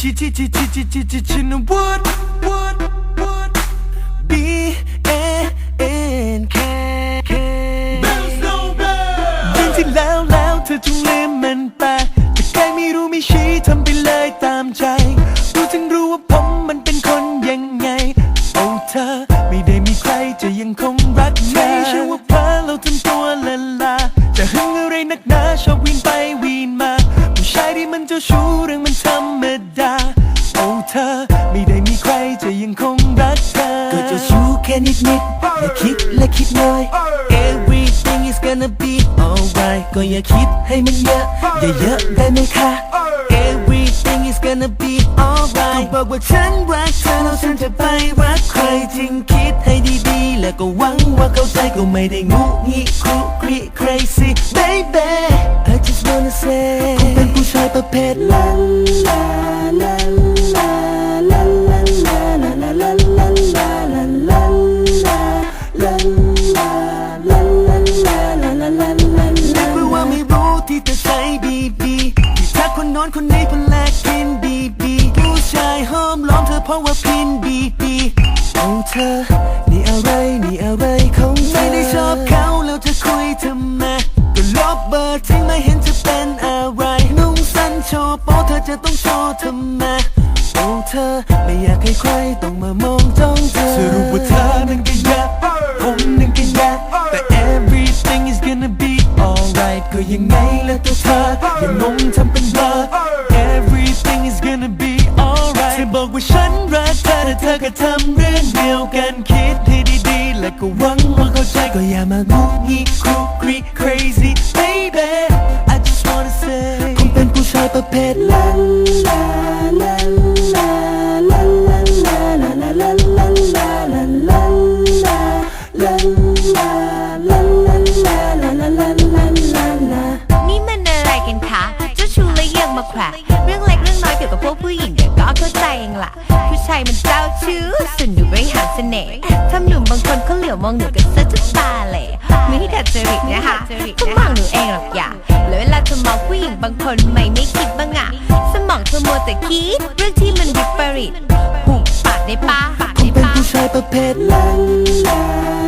ชิชิชิชิชิชิชิชินวุฒวุ B A N K ยิงที่แล้วแล้วเธอจงลืมมันไปแต่ใครไม่รู้ไม่ชี้ทำไปเลยตามใจรู้จึงรู้ว่าผมมันเป็นคนยังไงโอ้เธอไม่ได้มีใครจะยังคงรักเธอไม่เชื่อว่าเพอเราทำตัวละลาจะหึงอะไรนักหนาชอบวิ่งไปวิ่งมาผู้ชายที่มันจ้ชูเรื่อง อ ไม่ได้มีใครจะยังคงรักเธอก็จะชู้แค่นิดนิดอย่าคิดและคิดเลย Everything is gonna be alright ก็อย่าคิดให้มันเยอะ อย่าเยอะได้ไหมคะ Everything is gonna be alright ก็บอกว่าฉันรักเธอแล้วฉันจะไปรักใครจริงคิดให้ดีๆ แล้วก็หวังว่าเข้าใจก็ไม่ได้งุงิครุกรี crazy baby I just wanna say คงเป็นผู้ชายประเภทลันลา นอนคนในพลกพินบีบีผู้ชายห้อมล้อมเธอเพราะว่าพินบีบีโอ้เธอ นี่อะไร นี่อะไรของเธอไม่ได้ชอบเขาแล้วจะคุยทำไมก็ลบเบอร์ทิ้งไม่เห็นจะเป็นอะไร นุ่งสั้นโชว์โป๊เธอจะต้องโชว์ทำไมโอ้เธอ ไม่อยากให้ใครต้องมามองจ้องเธอสรู้ว่าเธอนั้นก็แย่ผมนั้นก็แย่แต่ everything is gonna be alright ก็ยังไงแล้วตัวเธออย่างงงเธ บอกว่าฉันรักเธอแต่เธอก็ทำเรื่องเดียวกันคิดให้ดีๆ และก็หวังว่าเขาใจก็อย่ามางุ่งี้ครุกรี crazy baby I just wanna say คงเป็นผู้ชายประเภทลันี่มันอะไรกันคะเจ้าชู้และยังมาแขะเรื่องเล็กเรื่องน้อยเกี่ยวกับพวกผู้หญิงาใจเองล่ะ ผู้ชายมันเจ้าชู้ส่วนอยู่บริหารเสน่ห์ทำหนุ่มบางคนเขาเหลียวมองหนูกันซะจะตาเลยมีที่ดัดจริตนะคะก็มองหนูเองหรอกอย่าแล้วเวลาเธอมองผู้หญิงบางคนไม่ไม่คิดบ้างอะสมองเธอมัวแต่คิดเรื่องที่มันวิปริตหุบปากได้ปะคงเป็นผู้ชายประเภทลัน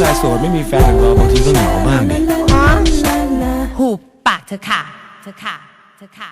ชายโสดไม่มีแฟนอย่างบางทีก็เหงาบ้างดิหูปากเธอค่ะ เธอค่ะ เธอค่ะ